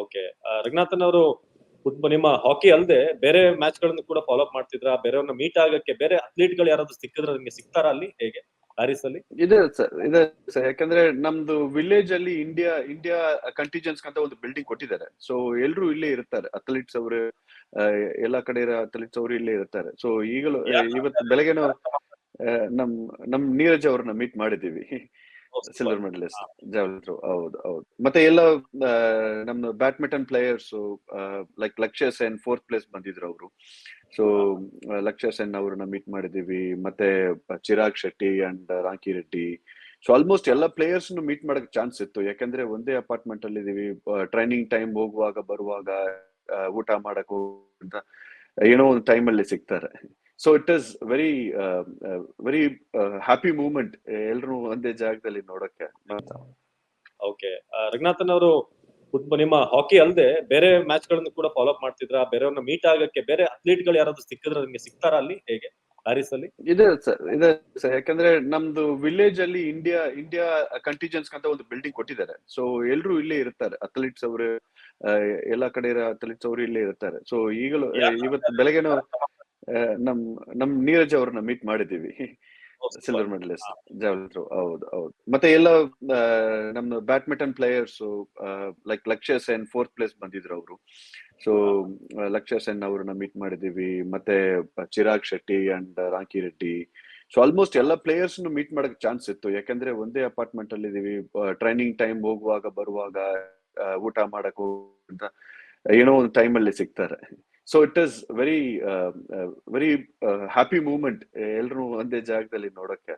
Okay Ranganathan ಅವರು football ನಿಮ್ಮ ಹಾಕಿ ಅಲ್ಲದೆ ಬೇರೆ ಮ್ಯಾಚ್ಗಳನ್ನು ಕೂಡ ಫಾಲೋ ಅಪ್ ಮಾಡ್ತಿದ್ರ? ಬೇರೆಯವ್ರನ್ನ ಮೀಟ್ ಆಗಕ್ಕೆ ಬೇರೆ ಅಥ್ಲೀಟ್ಗಳು ಯಾರಾದ್ರೂ ಸಿಕ್ಕಿದ್ರೆ ನಿಮಗೆ ಸಿಗ್ತಾರ ಅಲ್ಲಿ? ಹೇಗೆ? ಪ್ಯಾರಿಸ್ ಅಲ್ಲಿ? ಇದೆ ಸರ್ ಇದೆ ಸರ್ ಯಾಕಂದ್ರೆ ನಮ್ದು ವಿಲೇಜ್ ಅಲ್ಲಿ ಇಂಡಿಯಾ ಇಂಡಿಯಾ ಕಂಟಿಜೆನ್ಸ್ ಅಂತ ಒಂದು ಬಿಲ್ಡಿಂಗ್ ಕೊಟ್ಟಿದ್ದಾರೆ. ಸೊ ಎಲ್ರು ಇಲ್ಲೇ ಇರ್ತಾರೆ. ಅಥ್ಲೀಟ್ಸ್ ಅವರು ಎಲ್ಲಾ ಕಡೆ ಇರೋ ಅಥ್ಲೀಟ್ಸ್ ಅವರು ಇಲ್ಲೇ ಇರ್ತಾರೆ. ಸೊ ಈಗಲೂ ಇವತ್ತು ಬೆಳಗ್ಗೆನೂ ಆ, ನಮ್ ನಮ್ ನೀರಜ್ ಅವ್ರನ್ನ ಮೀಟ್ ಮಾಡಿದೀವಿ ಸಿಲ್ವರ್ ಮೆಡಲಿಸ್ಟ್ ಜಾವೆಲಿನ್ ಥ್ರೋ ಹೌದು ಹೌದು. ಮತ್ತೆ ಎಲ್ಲ ನಮ್ಮ ಬ್ಯಾಡ್ಮಿಂಟನ್ ಪ್ಲೇಯರ್ಸ್ ಲೈಕ್ ಲಕ್ಷ್ಯ ಸೇನ್ ಫೋರ್ತ್ ಪ್ಲೇಸ್ ಬಂದಿದ್ರು ಅವರು. ಸೊ ಲಕ್ಷ್ಯ ಸೇನ್ ಅವ್ರನ್ನ ಮೀಟ್ ಮಾಡಿದೀವಿ. ಮತ್ತೆ Chirag Shetty and Rankireddy so almost ಎಲ್ಲ ಪ್ಲೇಯರ್ಸ್ ಮೀಟ್ ಮಾಡಕ್ ಚಾನ್ಸ್ ಇತ್ತು. ಯಾಕಂದ್ರೆ ಒಂದೇ ಅಪಾರ್ಟ್ಮೆಂಟ್ ಅಲ್ಲಿ ಇದೀವಿ. ಟ್ರೈನಿಂಗ್ ಟೈಮ್ ಹೋಗುವಾಗ ಬರುವಾಗ ಊಟ ಮಾಡಕ್ ಅಂತ ಏನೋ ಒಂದು ಟೈಮ್ ಅಲ್ಲಿ ಸಿಗ್ತಾರೆ. So it is very very happy moment ಎಲ್ರು ಒಂದೇ ಜಾಗದಲ್ಲಿ ನೋಡಕ್ಕೆ. ಓಕೆ ರಂಗನಾಥನ್ ಅವರು ನಿಮ್ಮ ಹಾಕಿ ಅಲ್ಲದೆ ಬೇರೆ ಮ್ಯಾಚ್ಗಳನ್ನು ಕೂಡ ಫಾಲೋ ಅಪ್ ಮಾಡ್ತಿದ್ರ ಬೇರೆಯವ್ರನ್ನ ಮೀಟ್ ಆಗಕ್ಕೆ ಬೇರೆ ಅಥ್ಲೀಟ್ಗಳು ಯಾರಾದ್ರೂ ಸಿಕ್ಕಿದ್ರೆ ನಿಮ್ಗೆ ಸಿಗ್ತಾರ ಅಲ್ಲಿ ಹೇಗೆ? ಪ್ಯಾರಿಸ್ ಅಲ್ಲಿ ಇದೆ ಸರ್ ಇದೆ ಸರ್. ಯಾಕಂದ್ರೆ ನಮ್ದು ವಿಲೇಜ್ ಅಲ್ಲಿ ಇಂಡಿಯಾ ಇಂಡಿಯಾ ಕಂಟಿಜೆನ್ಸ್ ಅಂತ ಒಂದು ಬಿಲ್ಡಿಂಗ್ ಕೊಟ್ಟಿದ್ದಾರೆ. ಸೊ ಎಲ್ರು ಇಲ್ಲೇ ಇರ್ತಾರೆ. ಅಥ್ಲೀಟ್ಸ್ ಅವರು ಎಲ್ಲಾ ಕಡೆ ಇರೋ ಅಥ್ಲೀಟ್ಸ್ ಅವರು ಇಲ್ಲೇ ಇರ್ತಾರೆ. ಸೊ ಈಗಲೂ ಇವತ್ತು ಬೆಳಗ್ಗೆನೂ ಆ, ನಮ್ ನಮ್ ನೀರಜ್ ಅವ್ರನ್ನ ಮೀಟ್ ಮಾಡಿದೀವಿ ಸಿಲ್ವರ್ ಮೆಡಲಿಸ್ಟ್ ಜಾವಲಿನ್ ಥ್ರೋ ಹೌದು ಹೌದು. ಮತ್ತೆ ಎಲ್ಲ ನಮ್ಮ ಬ್ಯಾಡ್ಮಿಂಟನ್ ಪ್ಲೇಯರ್ಸ್ ಲೈಕ್ ಲಕ್ಷ್ಯ ಸೇನ್ ಫೋರ್ತ್ ಪ್ಲೇಸ್ ಬಂದಿದ್ರು ಅವರು. ಸೊ ಲಕ್ಷ್ಯ ಸೇನ್ ಅವ್ರನ್ನ ಮೀಟ್ ಮಾಡಿದೀವಿ ಮತ್ತೆ Chirag Shetty and Rankireddy so almost ಎಲ್ಲ ಪ್ಲೇಯರ್ಸ್ ಮೀಟ್ ಮಾಡಕ್ ಚಾನ್ಸ್ ಇತ್ತು. ಯಾಕಂದ್ರೆ ಒಂದೇ ಅಪಾರ್ಟ್ಮೆಂಟ್ ಅಲ್ಲಿ ಇದೀವಿ. ಟ್ರೈನಿಂಗ್ ಟೈಮ್ ಹೋಗುವಾಗ ಬರುವಾಗ ಊಟ ಮಾಡಕ್ ಅಂತ ಏನೋ ಒಂದು ಟೈಮ್ ಅಲ್ಲಿ ಸಿಗ್ತಾರೆ. So it is very very happy moment ಎಲ್ರು ಒಂದೇ ಜಾಗದಲ್ಲಿ ನೋಡಕ್ಕೆ.